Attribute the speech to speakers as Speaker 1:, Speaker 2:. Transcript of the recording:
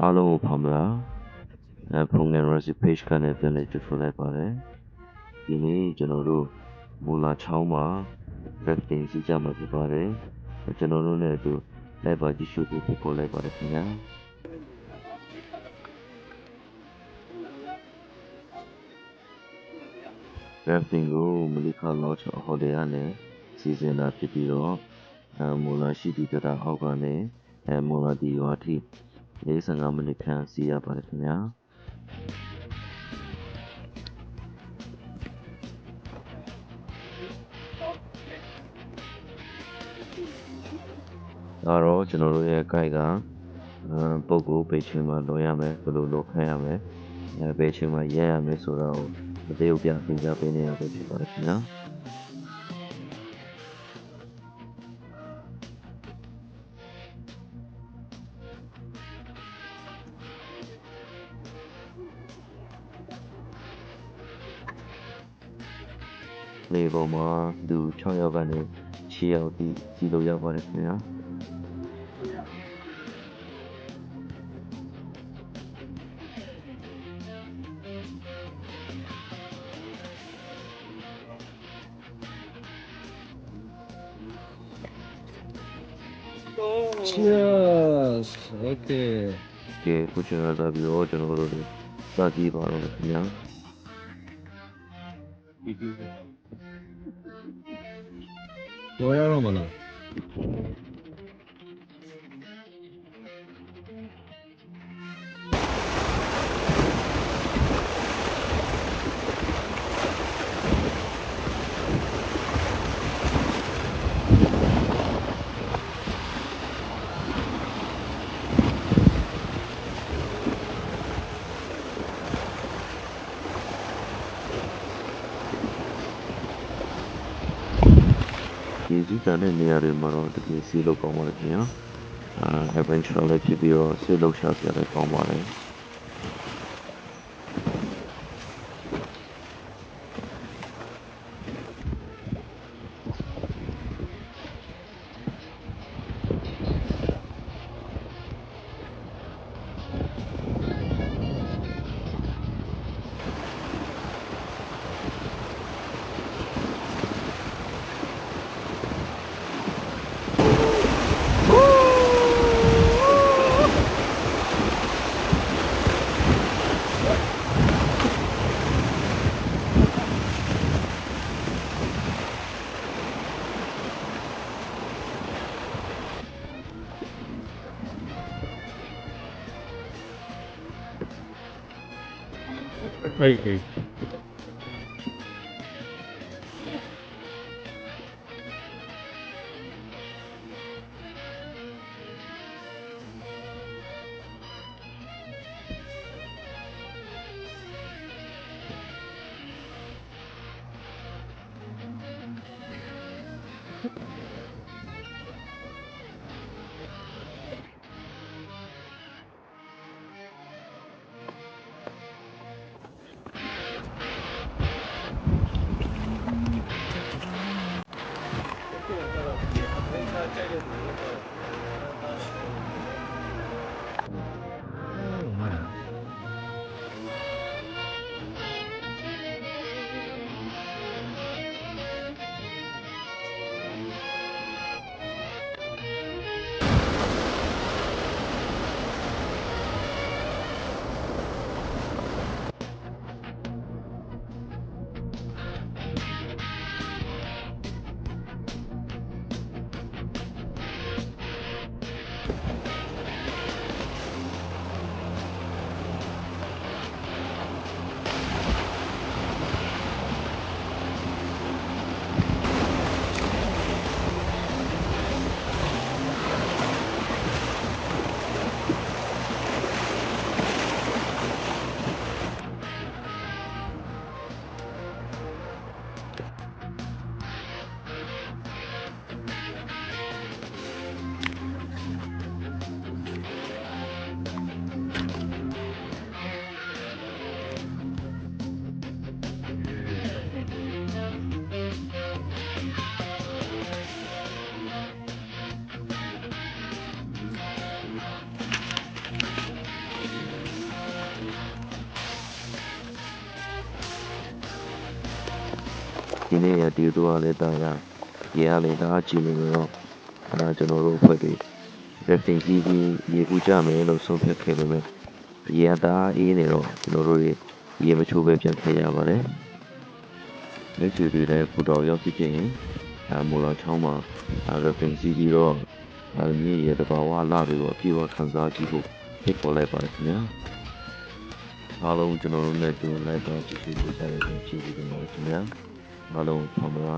Speaker 1: အားလုံးကိုဖော်မလားအဲဖုန်ငယ် recipe page ကနေပြန်လည်ကြည့်ထုတ်လိုက်ပါတယ်ဒီနေ့ကျွန်တော်တို့မူလာချောင်းမှာ crafting စီကြမှာဖြစ်ပါတယ်ကျွန်တော်တို့လည်းအတူလိုက်ပါကြည့်ရှုဖို့ဖိတ်ခေါ်လိုက်ပါတယ်ခင်ဗျာ crafting ကိုမလိခါလောချဟိုတယ်ကနေစီစဉ်တာဖြစ်ပြီးတော့အဲမူလာရှိတီတတာအောက်ကနေအဲမူလာဒီရွာထိ 45မိနစ်ခန့်စီရပါတယ်ခင်ဗျာဒါတော့ကျွန်တော်တို့ရဲ့ guide ကအဲပုံကိုပေချင်မှာလောရမယ်ဘယ်လိုလုပ်ခိုင်းရမယ်အဲပေချင်မှာရဲရမယ်ဆိုတော့အသေးဥပြသင်ကြားပေးနေရပဲဖြစ်ပါတယ်ခင်ဗျာ လေပေါ်မှာသူ6ယောက်ကနေ6ယောက်ဒီစီလို့ရောက်ပါတယ်ခင်ဗျာ
Speaker 2: Cheers. Okay.
Speaker 1: ကဲခုကျွန်တော်သာပြီးတော့ကျွန်တော်တို့တွေစကြည့်ပါတော့မယ်ခင်ဗျာ
Speaker 2: တော့ ရတော့မလား
Speaker 1: ဒီစည်းကတဲ့နေရာတွေမှာတော့တကယ်စီးလို့ကောင်းပါလေခင်ဗျာအာ adventure လည်းဖြစ်ပြီးတော့ဆေးလောက်ရှာပြလည်းကောင်းပါလေ
Speaker 2: အေး အေး Sydney.
Speaker 1: ဒီနေ့ရဒီတော့လည်းတာရရေရလည်းတအားကြည့်နေတော့အဲဒါကျွန်တော်တို့အဖွဲ့တွေ rafting ကြီးကြီးရေကူးကြမယ်လို့ဆုံးဖြတ်ခဲ့ပေမဲ့ရေရတအားအေးနေတော့ကျွန်တော်တို့ရေမချိုးပဲပြန်ခဲ့ရပါတယ်လက်ချီတွေလည်းပူတော်ရောက်ဖြစ်ရင်အမူလာချောင်းမှာ rafting ကြီးပြီးတော့အဲမြေရတဘာဝလာပြီးတော့အပြေအဝခံစားကြည့်ဖို့ဖိတ်ခေါ်လိုက်ပါတယ်ခင်ဗျာအားလုံးကျွန်တော်တို့နဲ့ကြိုလိုက်ပါကြည့်ရှုပေးကြတဲ့အတွက်ကျေးဇူးတင်ပါတယ်ခင်ဗျာ အားလုံးဖမ်းပါ